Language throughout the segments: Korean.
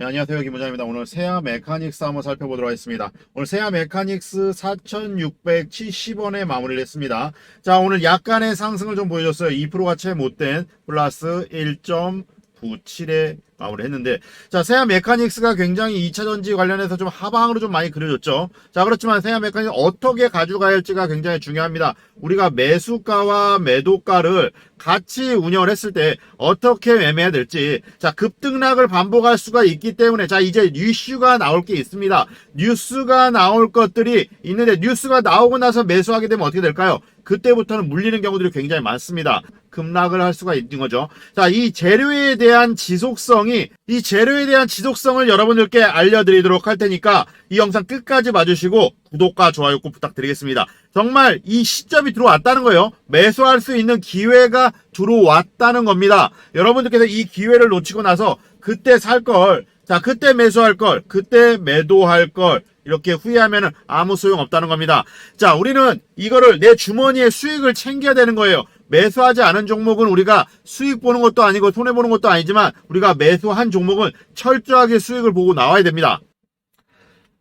네, 안녕하세요. 김부장입니다. 오늘 세아 메카닉스 한번 살펴보도록 하겠습니다. 오늘 세아 메카닉스 4,670원에 마무리를 했습니다. 자, 오늘 약간의 상승을 좀 보여줬어요. 2%가 채 못된 플러스 1.97에 마무리 했는데 자 세아 메카닉스가 굉장히 2차 전지 관련해서 좀 하방으로 좀 많이 그려졌죠. 자 그렇지만 세아 메카닉스 어떻게 가져가야 할지가 굉장히 중요합니다. 우리가 매수가와 매도가를 같이 운영을 했을 때 어떻게 매매해야 될지 자 급등락을 반복할 수가 있기 때문에 자 이제 뉴스가 나올 게 있습니다. 뉴스가 나올 것들이 있는데 뉴스가 나오고 나서 매수하게 되면 어떻게 될까요? 그때부터는 물리는 경우들이 굉장히 많습니다. 급락을 할 수가 있는 거죠. 자, 이 재료에 대한 지속성이 이 재료에 대한 지속성을 여러분들께 알려드리도록 할 테니까 이 영상 끝까지 봐주시고 구독과 좋아요 꼭 부탁드리겠습니다. 정말 이 시점이 들어왔다는 거예요. 매수할 수 있는 기회가 들어왔다는 겁니다. 여러분들께서 이 기회를 놓치고 나서 그때 살 걸, 자, 그때 매수할 걸, 그때 매도할 걸, 이렇게 후회하면 아무 소용 없다는 겁니다. 자, 우리는 이거를 내 주머니에 수익을 챙겨야 되는 거예요. 매수하지 않은 종목은 우리가 수익 보는 것도 아니고 손해 보는 것도 아니지만 우리가 매수한 종목은 철저하게 수익을 보고 나와야 됩니다.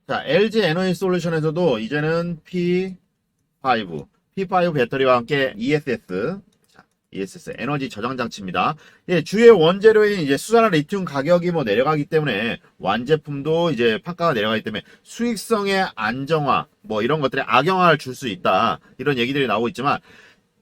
자, LG 에너지 솔루션에서도 이제는 P5, P5 배터리와 함께 ESS, 자, ESS 에너지 저장 장치입니다. 예, 주요 원재료인 이제 수산화 리튬 가격이 뭐 내려가기 때문에 완제품도 이제 판가가 내려가기 때문에 수익성의 안정화, 뭐 이런 것들에 악영향을 줄 수 있다. 이런 얘기들이 나오고 있지만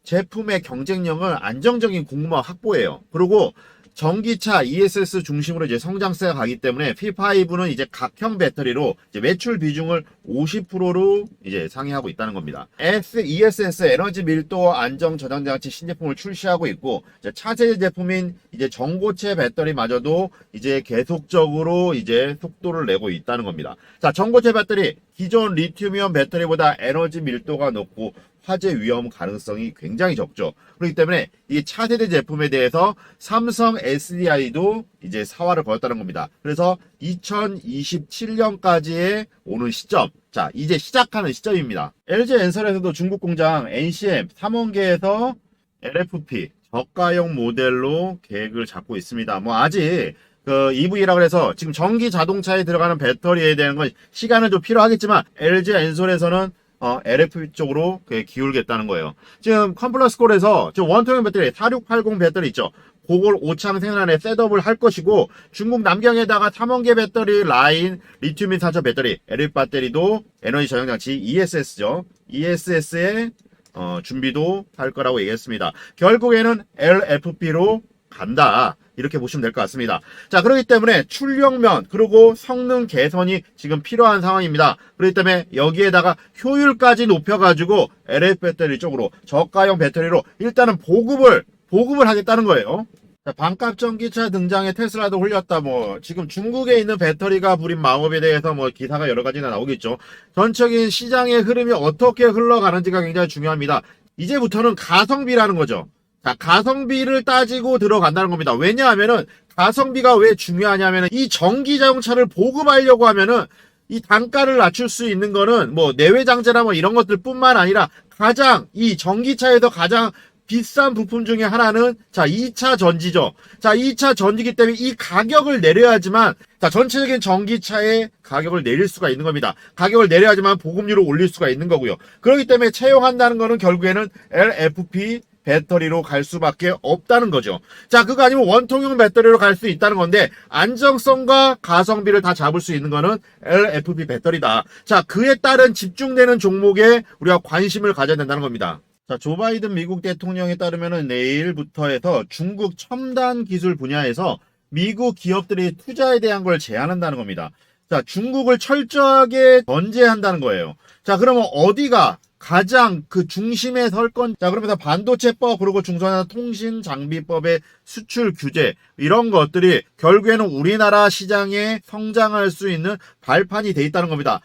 제품의 경쟁력을 안정적인 공급망 확보해요. 그리고 전기차 ESS 중심으로 이제 성장세가 가기 때문에 P5는 이제 각형 배터리로 이제 매출 비중을 50%로 이제 상회하고 있다는 겁니다. S, ESS 에너지 밀도 안정 저장 장치 신제품을 출시하고 있고 차세대 제품인 이제 전고체 배터리마저도 이제 계속적으로 이제 속도를 내고 있다는 겁니다. 자, 전고체 배터리 기존 리튬이온 배터리보다 에너지 밀도가 높고 화재 위험 가능성이 굉장히 적죠. 그렇기 때문에 이 차세대 제품에 대해서 삼성 SDI도 이제 사활을 걸었다는 겁니다. 그래서 2027년까지의 오는 시점, 자 이제 시작하는 시점입니다. LG 엔설에서도 중국 공장 NCM 3원계에서 LFP 저가형 모델로 계획을 잡고 있습니다. 뭐 아직 그 EV라고 해서 지금 전기 자동차에 들어가는 배터리에 대한 건 시간은 좀 필요하겠지만 LG 엔솔에서는 어, LFP 쪽으로 그게 기울겠다는 거예요. 지금 컴플러스콜에서 지금 원통형 배터리 4680 배터리 있죠. 그걸 오창 생산에 셋업을 할 것이고 중국 남경에다가 탐원계 배터리 라인 리튬인 산소 배터리 LF 배터리도 에너지 저장 장치 ESS죠. ESS의 어, 준비도 할 거라고 얘기했습니다. 결국에는 LFP로 간다. 이렇게 보시면 될 것 같습니다. 자, 그렇기 때문에 출력면, 그리고 성능 개선이 지금 필요한 상황입니다. 그렇기 때문에 여기에다가 효율까지 높여가지고 LF 배터리 쪽으로 저가형 배터리로 일단은 보급을, 보급을 하겠다는 거예요. 자, 반값 전기차 등장에 테슬라도 홀렸다. 뭐 지금 중국에 있는 배터리가 부린 마법에 대해서 뭐 기사가 여러 가지나 나오겠죠. 전적인 시장의 흐름이 어떻게 흘러가는지가 굉장히 중요합니다. 이제부터는 가성비라는 거죠. 자, 가성비를 따지고 들어간다는 겁니다. 왜냐하면은 가성비가 왜 중요하냐면은 이 전기 자동차를 보급하려고 하면은 이 단가를 낮출 수 있는 거는 뭐 내외장재나 뭐 이런 것들 뿐만 아니라 가장 이 전기차에서 가장 비싼 부품 중에 하나는 자 2차 전지죠. 자 2차 전지기 때문에 이 가격을 내려야지만 자 전체적인 전기차의 가격을 내릴 수가 있는 겁니다. 가격을 내려야지만 보급률을 올릴 수가 있는 거고요. 그렇기 때문에 채용한다는 거는 결국에는 LFP 배터리로 갈 수밖에 없다는 거죠. 자, 그거 아니면 원통형 배터리로 갈 수 있다는 건데 안정성과 가성비를 다 잡을 수 있는 거는 LFP 배터리다. 자, 그에 따른 집중되는 종목에 우리가 관심을 가져야 된다는 겁니다. 자, 조 바이든 미국 대통령에 따르면은 내일부터 해서 중국 첨단 기술 분야에서 미국 기업들이 투자에 대한 걸 제한한다는 겁니다. 자, 중국을 철저하게 견제한다는 거예요. 자, 그러면 어디가 가장 그 중심에 설 건, 자, 그러면서 반도체법, 그리고 중소한 통신 장비법의 수출 규제, 이런 것들이 결국에는 우리나라 시장에 성장할 수 있는 발판이 돼 있다는 겁니다.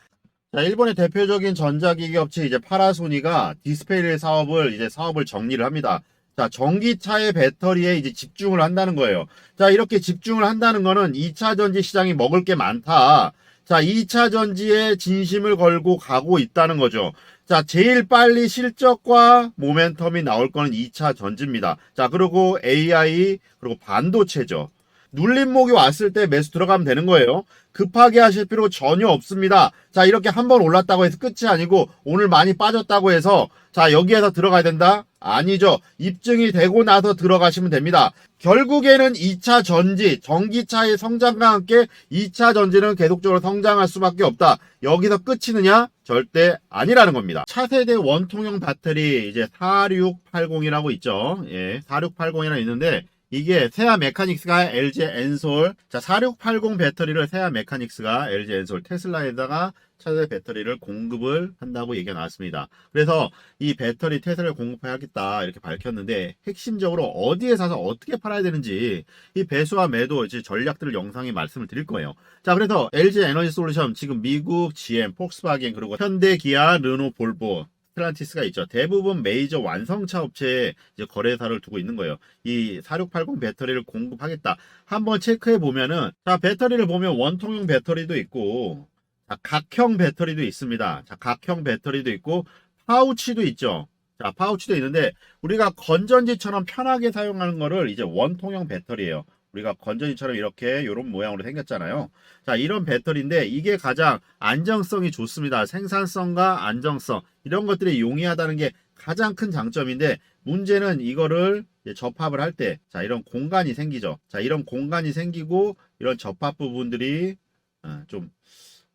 자, 일본의 대표적인 전자기기 업체 이제 파라소니가 디스플레이 사업을 이제 사업을 정리를 합니다. 자, 전기차의 배터리에 이제 집중을 한다는 거예요. 자, 이렇게 집중을 한다는 거는 2차 전지 시장이 먹을 게 많다. 자, 2차 전지에 진심을 걸고 가고 있다는 거죠. 자, 제일 빨리 실적과 모멘텀이 나올 거는 2차 전지입니다. 자, 그리고 AI, 그리고 반도체죠. 눌림목이 왔을 때 매수 들어가면 되는 거예요. 급하게 하실 필요 전혀 없습니다. 자, 이렇게 한 번 올랐다고 해서 끝이 아니고 오늘 많이 빠졌다고 해서 자, 여기에서 들어가야 된다? 아니죠. 입증이 되고 나서 들어가시면 됩니다. 결국에는 2차 전지, 전기차의 성장과 함께 2차 전지는 계속적으로 성장할 수밖에 없다. 여기서 끝이느냐? 절대 아니라는 겁니다. 차세대 원통형 배터리 이제 4680이라고 있죠. 예, 4680이라고 있는데 이게 세아 메카닉스가 LG 엔솔 자 4680 배터리를 세아 메카닉스가 LG 엔솔 테슬라에다가 차세대 배터리를 공급을 한다고 얘기가 나왔습니다. 그래서 이 배터리 테슬라를 공급해야겠다 이렇게 밝혔는데 핵심적으로 어디에 사서 어떻게 팔아야 되는지 이 배수와 매도 이제 전략들을 영상에 말씀을 드릴 거예요. 자 그래서 LG 에너지 솔루션 지금 미국 GM, 폭스바겐 그리고 현대, 기아, 르노, 볼보 스텔란티스가 있죠. 대부분 메이저 완성차 업체에 이제 거래사를 두고 있는 거예요. 이 4680 배터리를 공급하겠다. 한번 체크해 보면은 자 배터리를 보면 원통형 배터리도 있고 자, 각형 배터리도 있습니다. 자 각형 배터리도 있고 파우치도 있죠. 자 파우치도 있는데 우리가 건전지처럼 편하게 사용하는 거를 이제 원통형 배터리예요. 우리가 건전지처럼 이렇게 이런 모양으로 생겼잖아요. 자, 이런 배터리인데 이게 가장 안정성이 좋습니다. 생산성과 안정성 이런 것들이 용이하다는 게 가장 큰 장점인데 문제는 이거를 접합을 할 때 자, 이런 공간이 생기죠. 자, 이런 공간이 생기고 이런 접합 부분들이 어, 좀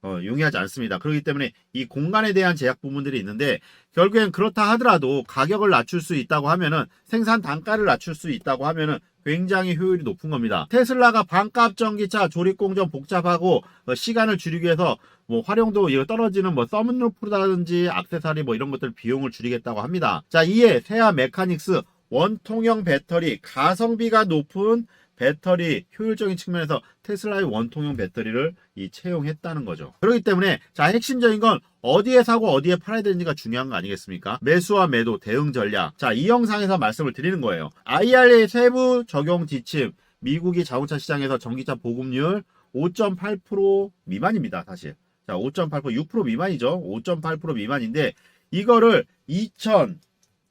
어, 용이하지 않습니다. 그렇기 때문에 이 공간에 대한 제약 부분들이 있는데 결국엔 그렇다 하더라도 가격을 낮출 수 있다고 하면은 생산 단가를 낮출 수 있다고 하면은 굉장히 효율이 높은 겁니다. 테슬라가 반값 전기차 조립 공정 복잡하고 어, 시간을 줄이기 위해서 뭐 활용도 이거 떨어지는 뭐 썸루프라든지 악세사리 뭐 이런 것들 비용을 줄이겠다고 합니다. 자 이에 세아 메카닉스 원통형 배터리 가성비가 높은 배터리 효율적인 측면에서 테슬라의 원통형 배터리를 이 채용했다는 거죠. 그렇기 때문에 자 핵심적인 건 어디에 사고 어디에 팔아야 되는지가 중요한 거 아니겠습니까? 매수와 매도 대응 전략. 자 이 영상에서 말씀을 드리는 거예요. IRA 세부 적용 지침 미국이 자동차 시장에서 전기차 보급률 5.8% 미만입니다. 사실. 자 5.8% 6% 미만이죠. 5.8% 미만인데 이거를 2000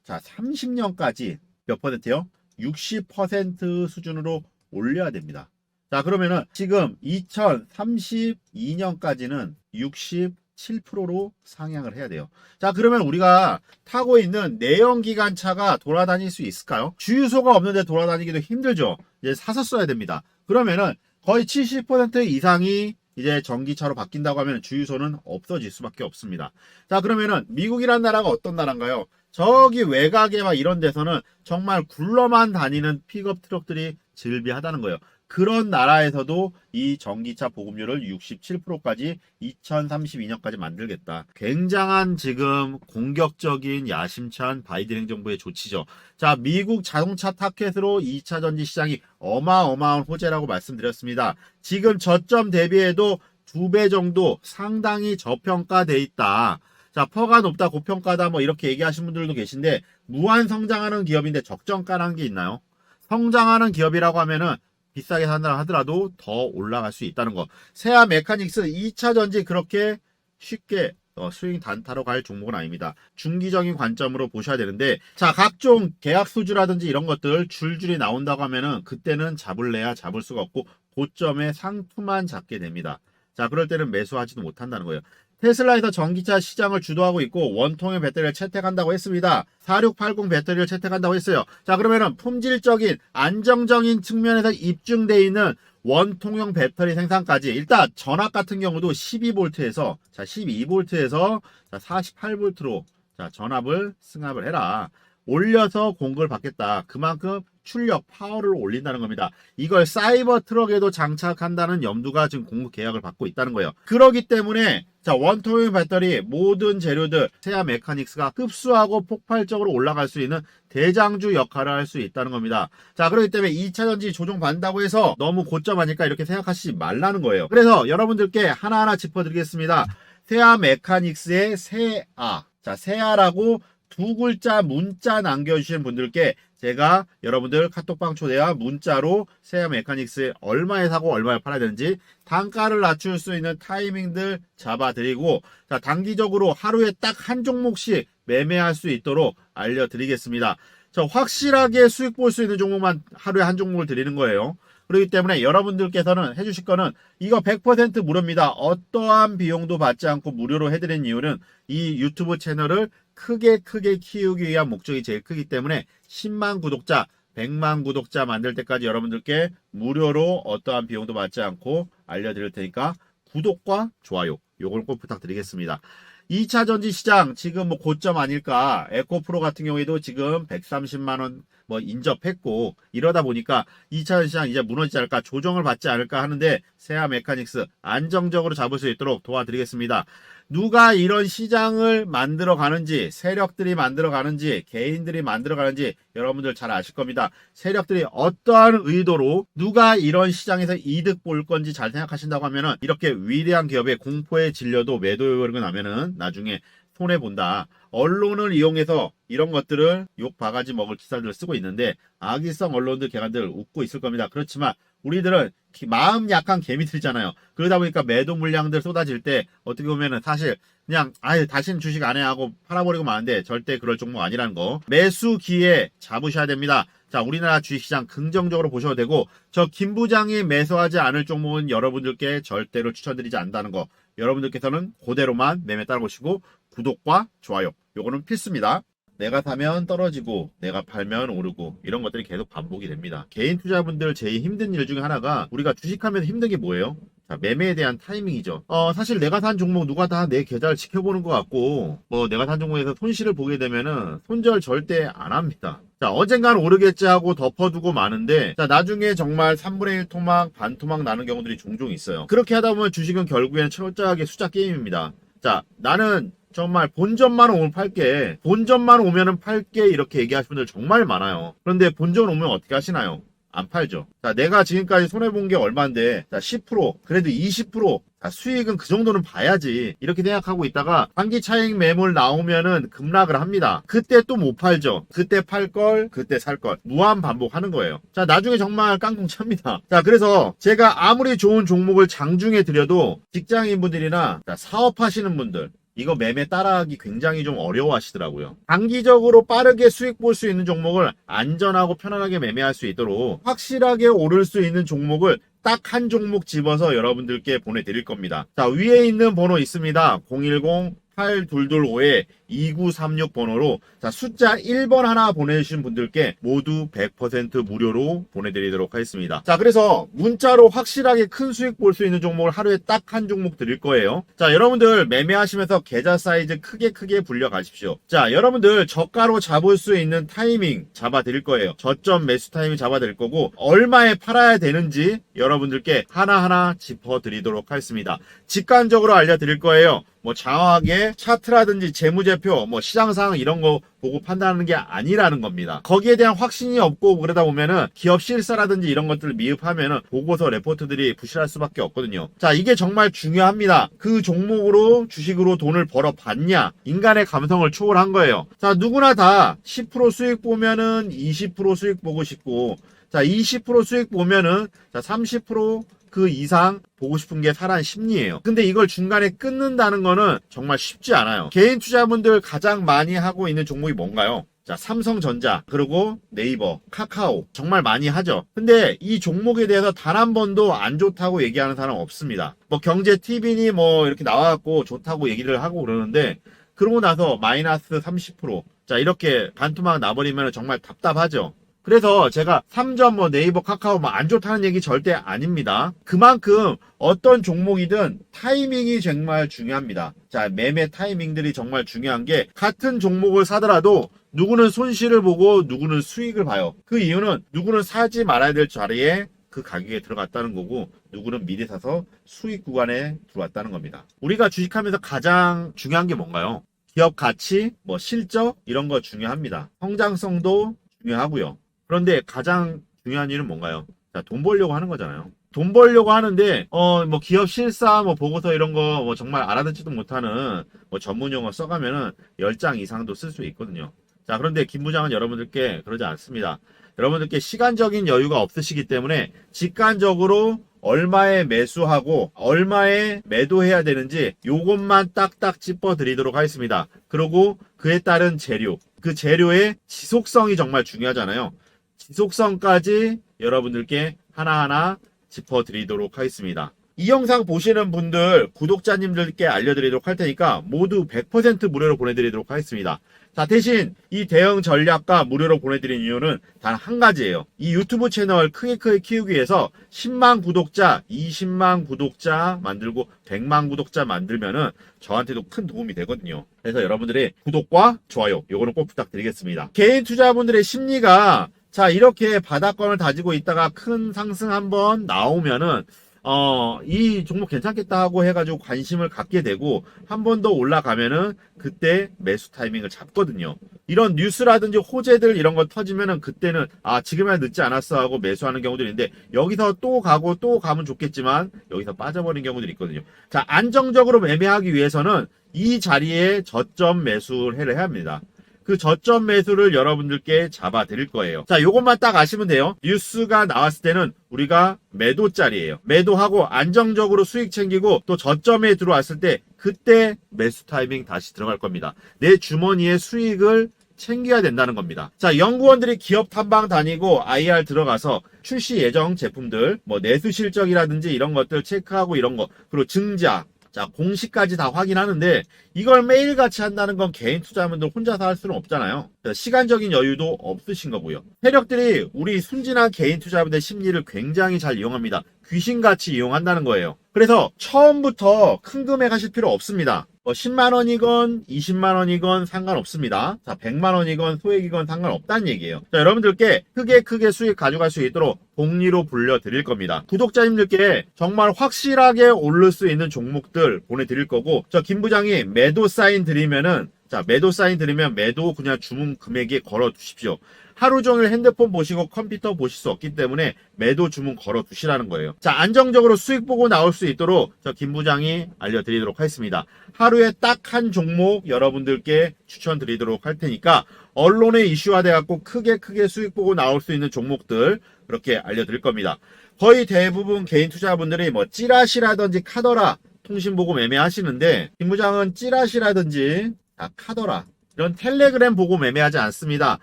자 30년까지 몇 퍼센트요? 60% 수준으로 올려야 됩니다. 자, 그러면은 지금 2032년까지는 67%로 상향을 해야 돼요. 자, 그러면 우리가 타고 있는 내연기관차가 돌아다닐 수 있을까요? 주유소가 없는데 돌아다니기도 힘들죠. 이제 사서 써야 됩니다. 그러면은 거의 70% 이상이 이제 전기차로 바뀐다고 하면 주유소는 없어질 수밖에 없습니다. 자, 그러면은 미국이란 나라가 어떤 나라인가요? 저기 외곽에 막 이런 데서는 정말 굴러만 다니는 픽업 트럭들이 즐비하다는 거예요. 그런 나라에서도 이 전기차 보급률을 67%까지 2032년까지 만들겠다. 굉장한 지금 공격적인 야심찬 바이든 행정부의 조치죠. 자, 미국 자동차 타켓으로 2차 전지 시장이 어마어마한 호재라고 말씀드렸습니다. 지금 저점 대비해도 두 배 정도 상당히 저평가돼 있다. 자, 퍼가 높다, 고평가다, 뭐 이렇게 얘기하시는 분들도 계신데, 무한 성장하는 기업인데 적정가라는 게 있나요? 성장하는 기업이라고 하면은 비싸게 산다 하더라도 더 올라갈 수 있다는 거. 세아 메카닉스 2차 전지 그렇게 쉽게 어, 스윙 단타로 갈 종목은 아닙니다. 중기적인 관점으로 보셔야 되는데, 자, 각종 계약 수주라든지 이런 것들 줄줄이 나온다고 하면은 그때는 잡을래야 잡을 수가 없고, 고점에 상투만 잡게 됩니다. 자, 그럴 때는 매수하지도 못한다는 거예요. 테슬라에서 전기차 시장을 주도하고 있고 원통형 배터리를 채택한다고 했습니다. 4680 배터리를 채택한다고 했어요. 자 그러면은 품질적인 안정적인 측면에서 입증돼 있는 원통형 배터리 생산까지 일단 전압 같은 경우도 12V에서 자 12V에서 자 48V로 자 전압을 승합을 해라. 올려서 공급을 받겠다. 그만큼 출력, 파워를 올린다는 겁니다. 이걸 사이버 트럭에도 장착한다는 염두가 지금 공급 계약을 받고 있다는 거예요. 그러기 때문에 자 원통형 배터리 모든 재료들 세아 메카닉스가 흡수하고 폭발적으로 올라갈 수 있는 대장주 역할을 할 수 있다는 겁니다. 자 그렇기 때문에 2차 전지 조정 받는다고 해서 너무 고점 하니까 이렇게 생각하시지 말라는 거예요. 그래서 여러분들께 하나하나 짚어드리겠습니다. 세아 메카닉스의 세아 자 세아라고 두 글자 문자 남겨주시는 분들께 제가 여러분들 카톡방 초대와 문자로 세아 메카닉스 얼마에 사고 얼마에 팔아야 되는지 단가를 낮출 수 있는 타이밍들 잡아드리고 자 단기적으로 하루에 딱 한 종목씩 매매할 수 있도록 알려드리겠습니다. 저 확실하게 수익 볼 수 있는 종목만 하루에 한 종목을 드리는 거예요. 그렇기 때문에 여러분들께서는 해주실 거는 이거 100% 무료입니다. 어떠한 비용도 받지 않고 무료로 해드린 이유는 이 유튜브 채널을 크게 크게 키우기 위한 목적이 제일 크기 때문에 10만 구독자 100만 구독자 만들 때까지 여러분들께 무료로 어떠한 비용도 받지 않고 알려드릴 테니까 구독과 좋아요 요걸 꼭 부탁드리겠습니다. 2차 전지 시장 지금 뭐 고점 아닐까 에코프로 같은 경우에도 지금 130만 원 뭐 인접했고 이러다 보니까 2차 시장 이제 무너지지 않을까 조정을 받지 않을까 하는데 세아 메카닉스 안정적으로 잡을 수 있도록 도와드리겠습니다. 누가 이런 시장을 만들어 가는지 세력들이 만들어 가는지 개인들이 만들어 가는지 여러분들 잘 아실 겁니다. 세력들이 어떠한 의도로 누가 이런 시장에서 이득 볼 건지 잘 생각하신다고 하면은 이렇게 위대한 기업의 공포에 질려도 매도 요구가 나면은 나중에 손해 본다. 언론을 이용해서 이런 것들을 욕 바가지 먹을 기사들을 쓰고 있는데 악의성 언론들 개간들 웃고 있을 겁니다. 그렇지만 우리들은 기- 마음 약한 개미들이잖아요. 그러다 보니까 매도 물량들 쏟아질 때 어떻게 보면은 사실 그냥 아예 다시는 주식 안 해 하고 팔아버리고 마는데 절대 그럴 종목 아니라는 거. 매수 기회 잡으셔야 됩니다. 자, 우리나라 주식시장 긍정적으로 보셔도 되고 저 김 부장이 매수하지 않을 종목은 여러분들께 절대로 추천드리지 않는다는 거. 여러분들께서는 그대로만 매매 따라보시고 구독과 좋아요. 요거는 필수입니다. 내가 사면 떨어지고 내가 팔면 오르고 이런 것들이 계속 반복이 됩니다. 개인 투자분들 제일 힘든 일 중에 하나가 우리가 주식하면서 힘든 게 뭐예요? 자, 매매에 대한 타이밍이죠. 어, 사실 내가 산 종목 누가 다 내 계좌를 지켜보는 것 같고, 뭐 내가 산 종목에서 손실을 보게 되면은 손절 절대 안 합니다. 자, 언젠간 오르겠지 하고 덮어두고 마는데, 자, 나중에 정말 3분의 1 토막, 반 토막 나는 경우들이 종종 있어요. 그렇게 하다 보면 주식은 결국에는 철저하게 숫자 게임입니다. 자, 나는 정말 본전만 오면 팔게. 본전만 오면은 팔게. 이렇게 얘기하시는 분들 정말 많아요. 그런데 본전 오면 어떻게 하시나요? 안 팔죠. 자, 내가 지금까지 손해본 게 얼마인데, 자, 10%, 그래도 20%, 자, 수익은 그 정도는 봐야지. 이렇게 생각하고 있다가, 단기 차익 매물 나오면은 급락을 합니다. 그때 또 못 팔죠. 그때 팔 걸, 그때 살 걸. 무한 반복하는 거예요. 자, 나중에 정말 깡통 찹니다. 자, 그래서 제가 아무리 좋은 종목을 장중에 드려도 직장인분들이나 자, 사업하시는 분들, 이거 매매 따라하기 굉장히 좀 어려워 하시더라고요. 단기적으로 빠르게 수익 볼 수 있는 종목을 안전하고 편안하게 매매할 수 있도록 확실하게 오를 수 있는 종목을 딱한 종목 집어서 여러분들께 보내드릴 겁니다. 자, 위에 있는 번호 있습니다. 010 8225에 2936 번호로 자 숫자 1번 하나 보내주신 분들께 모두 100% 무료로 보내드리도록 하겠습니다. 자 그래서 문자로 확실하게 큰 수익 볼 수 있는 종목을 하루에 딱 한 종목 드릴 거예요. 자 여러분들 매매하시면서 계좌 사이즈 크게 크게 불려 가십시오. 자 여러분들 저가로 잡을 수 있는 타이밍 잡아 드릴 거예요. 저점 매수 타이밍 잡아 드릴 거고 얼마에 팔아야 되는지 여러분들께 하나하나 짚어 드리도록 하겠습니다. 직관적으로 알려 드릴 거예요. 뭐 장황하게 차트라든지 재무제표, 뭐 시장 상황 이런 거 보고 판단하는 게 아니라는 겁니다. 거기에 대한 확신이 없고 그러다 보면은 기업 실사라든지 이런 것들을 미흡하면은 보고서 레포트들이 부실할 수밖에 없거든요. 자, 이게 정말 중요합니다. 그 종목으로 주식으로 돈을 벌어 봤냐? 인간의 감성을 초월한 거예요. 자, 누구나 다 10% 수익 보면은 20% 수익 보고 싶고 자, 20% 수익 보면은 자, 30% 그 이상 보고 싶은 게 사람 심리예요. 근데 이걸 중간에 끊는다는 거는 정말 쉽지 않아요. 개인 투자분들 가장 많이 하고 있는 종목이 뭔가요? 자, 삼성전자, 그리고 네이버, 카카오. 정말 많이 하죠. 근데 이 종목에 대해서 단 한 번도 안 좋다고 얘기하는 사람 없습니다. 뭐 경제 TV니 뭐 이렇게 나와갖고 좋다고 얘기를 하고 그러는데, 그러고 나서 마이너스 30%. 자, 이렇게 반토막 나버리면 정말 답답하죠. 그래서 제가 3점 뭐 네이버 카카오 뭐 안 좋다는 얘기 절대 아닙니다. 그만큼 어떤 종목이든 타이밍이 정말 중요합니다. 자, 매매 타이밍들이 정말 중요한 게 같은 종목을 사더라도 누구는 손실을 보고 누구는 수익을 봐요. 그 이유는 누구는 사지 말아야 될 자리에 그 가격에 들어갔다는 거고 누구는 미리 사서 수익 구간에 들어왔다는 겁니다. 우리가 주식하면서 가장 중요한 게 뭔가요? 기업 가치, 뭐 실적 이런 거 중요합니다. 성장성도 중요하고요. 그런데 가장 중요한 일은 뭔가요? 자, 돈 벌려고 하는 거잖아요. 돈 벌려고 하는데 어 뭐 기업 실사 뭐 보고서 이런 거 뭐 정말 알아듣지도 못하는 뭐 전문 용어 써가면은 10장 이상도 쓸 수 있거든요. 자, 그런데 김 부장은 여러분들께 그러지 않습니다. 여러분들께 시간적인 여유가 없으시기 때문에 직관적으로 얼마에 매수하고 얼마에 매도해야 되는지 요것만 딱딱 짚어 드리도록 하겠습니다. 그리고 그에 따른 재료, 그 재료의 지속성이 정말 중요하잖아요. 지속성까지 여러분들께 하나하나 짚어드리도록 하겠습니다. 이 영상 보시는 분들, 구독자님들께 알려드리도록 할 테니까 모두 100% 무료로 보내드리도록 하겠습니다. 자, 대신 이 대응 전략과 무료로 보내드린 이유는 단 한 가지예요. 이 유튜브 채널 크게 크게 키우기 위해서 10만 구독자, 20만 구독자 만들고 100만 구독자 만들면은 저한테도 큰 도움이 되거든요. 그래서 여러분들의 구독과 좋아요, 요거는 꼭 부탁드리겠습니다. 개인 투자분들의 심리가 자, 이렇게 바닥권을 다지고 있다가 큰 상승 한번 나오면은 어, 이 종목 괜찮겠다 하고 해가지고 관심을 갖게 되고 한 번 더 올라가면은 그때 매수 타이밍을 잡거든요. 이런 뉴스라든지 호재들 이런 거 터지면은 그때는 아 지금이야 늦지 않았어 하고 매수하는 경우들이 있는데 여기서 또 가고 또 가면 좋겠지만 여기서 빠져버린 경우들이 있거든요. 자 안정적으로 매매하기 위해서는 이 자리에 저점 매수를 해야 합니다. 그 저점 매수를 여러분들께 잡아 드릴 거예요. 자, 요것만 딱 아시면 돼요. 뉴스가 나왔을 때는 우리가 매도짜리예요. 매도하고 안정적으로 수익 챙기고 또 저점에 들어왔을 때 그때 매수 타이밍 다시 들어갈 겁니다. 내 주머니에 수익을 챙겨야 된다는 겁니다. 자, 연구원들이 기업 탐방 다니고 IR 들어가서 출시 예정 제품들, 뭐 내수 실적이라든지 이런 것들 체크하고 이런 거, 그리고 증자, 자, 공시까지 다 확인하는데 이걸 매일같이 한다는 건 개인 투자자분들 혼자서 할 수는 없잖아요. 시간적인 여유도 없으신 거고요. 세력들이 우리 순진한 개인 투자자분들 심리를 굉장히 잘 이용합니다. 귀신같이 이용한다는 거예요. 그래서 처음부터 큰 금액 하실 필요 없습니다. 뭐 10만 원이건 20만 원이건 상관없습니다. 자, 100만 원이건 소액이건 상관없다는 얘기예요. 자, 여러분들께 크게 크게 수익 가져갈 수 있도록 복리로 불려 드릴 겁니다. 구독자님들께 정말 확실하게 오를 수 있는 종목들 보내 드릴 거고 저 김 부장이 매도 사인 드리면은 자, 매도 사인 드리면 매도 그냥 주문 금액에 걸어 두십시오. 하루 종일 핸드폰 보시고 컴퓨터 보실 수 없기 때문에 매도 주문 걸어 두시라는 거예요. 자, 안정적으로 수익 보고 나올 수 있도록 저 김 부장이 알려드리도록 하겠습니다. 하루에 딱 한 종목 여러분들께 추천드리도록 할 테니까 언론에 이슈화 돼 갖고 크게 크게 수익 보고 나올 수 있는 종목들 그렇게 알려드릴 겁니다. 거의 대부분 개인 투자분들이 뭐 찌라시라든지 카더라 통신 보고 매매하시는데 김 부장은 찌라시라든지 아, 카더라 이런 텔레그램 보고 매매하지 않습니다.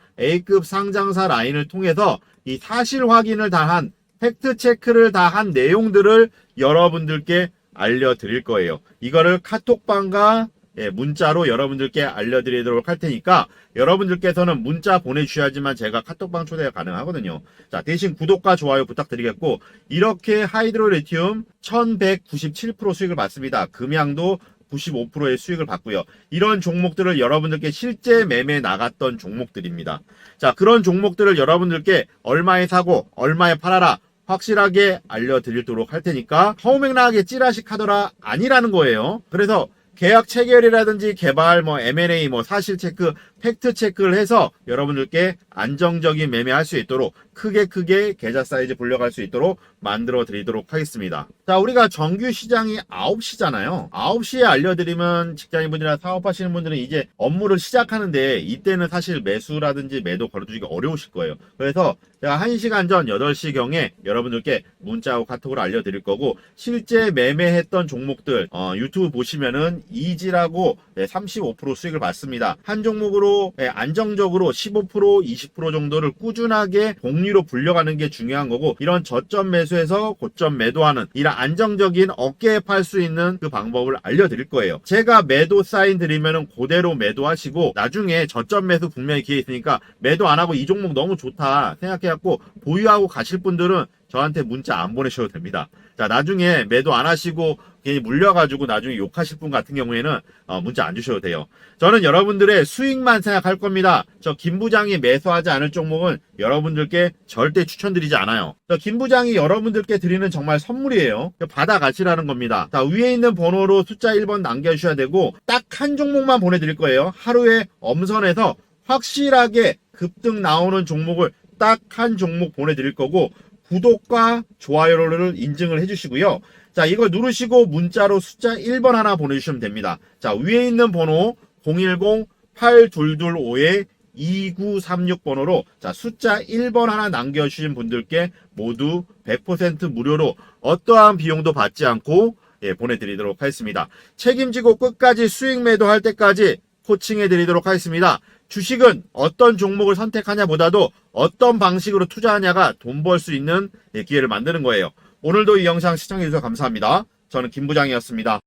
A급 상장사 라인을 통해서 이 사실 확인을 다한 팩트 체크를 다한 내용들을 여러분들께 알려드릴 거예요. 이거를 카톡방과 예, 문자로 여러분들께 알려드리도록 할 테니까 여러분들께서는 문자 보내주셔야지만 제가 카톡방 초대가 가능하거든요. 자, 대신 구독과 좋아요 부탁드리겠고 이렇게 하이드로 리튬 1197% 수익을 받습니다. 금양도 95%의 수익을 받고요. 이런 종목들을 여러분들께 실제 매매 나갔던 종목들입니다. 자, 그런 종목들을 여러분들께 얼마에 사고 얼마에 팔아라 확실하게 알려드리도록 할 테니까 허우맹랑하게 찌라시 카더라 아니라는 거예요. 그래서 계약 체결이라든지 개발, 뭐 M&A, 뭐 사실 체크, 팩트 체크를 해서 여러분들께 안정적인 매매할 수 있도록 크게 크게 계좌 사이즈 불려갈 수 있도록 만들어 드리도록 하겠습니다. 자, 우리가 정규 시장이 9시잖아요. 9시에 알려드리면 직장인분들이나 사업하시는 분들은 이제 업무를 시작하는데 이때는 사실 매수라든지 매도 걸어주기가 어려우실 거예요. 그래서 제가 1시간 전 8시경에 여러분들께 문자하고 카톡으로 알려드릴 거고 실제 매매했던 종목들 어, 유튜브 보시면은 이지라고 네, 35% 수익을 받습니다. 한 종목으로 네, 안정적으로 15% 20% 정도를 꾸준하게 복리로 불려가는 게 중요한 거고 이런 저점 매수에서 고점 매도하는 이런 안정적인 어깨에 팔 수 있는 그 방법을 알려드릴 거예요. 제가 매도 사인 드리면은 그대로 매도하시고 나중에 저점 매수 분명히 기회 있으니까 매도 안 하고 이 종목 너무 좋다 생각해갖고 보유하고 가실 분들은 저한테 문자 안 보내셔도 됩니다. 자, 나중에 매도 안 하시고 괜히 물려가지고 나중에 욕하실 분 같은 경우에는 어, 문자 안 주셔도 돼요. 저는 여러분들의 수익만 생각할 겁니다. 저 김 부장이 매수하지 않을 종목은 여러분들께 절대 추천드리지 않아요. 저 김 부장이 여러분들께 드리는 정말 선물이에요. 받아가시라는 겁니다. 자, 위에 있는 번호로 숫자 1번 남겨주셔야 되고 딱 한 종목만 보내드릴 거예요. 하루에 엄선해서 확실하게 급등 나오는 종목을 딱 한 종목 보내드릴 거고 구독과 좋아요를 인증을 해주시고요. 자, 이걸 누르시고 문자로 숫자 1번 하나 보내주시면 됩니다. 자, 위에 있는 번호 010-8225에 2936번호로 자 숫자 1번 하나 남겨주신 분들께 모두 100% 무료로 어떠한 비용도 받지 않고 예, 보내드리도록 하겠습니다. 책임지고 끝까지 수익 매도할 때까지 코칭해 드리도록 하겠습니다. 주식은 어떤 종목을 선택하냐보다도 어떤 방식으로 투자하냐가 돈 벌 수 있는 예, 기회를 만드는 거예요. 오늘도 이 영상 시청해주셔서 감사합니다. 저는 김 부장이었습니다.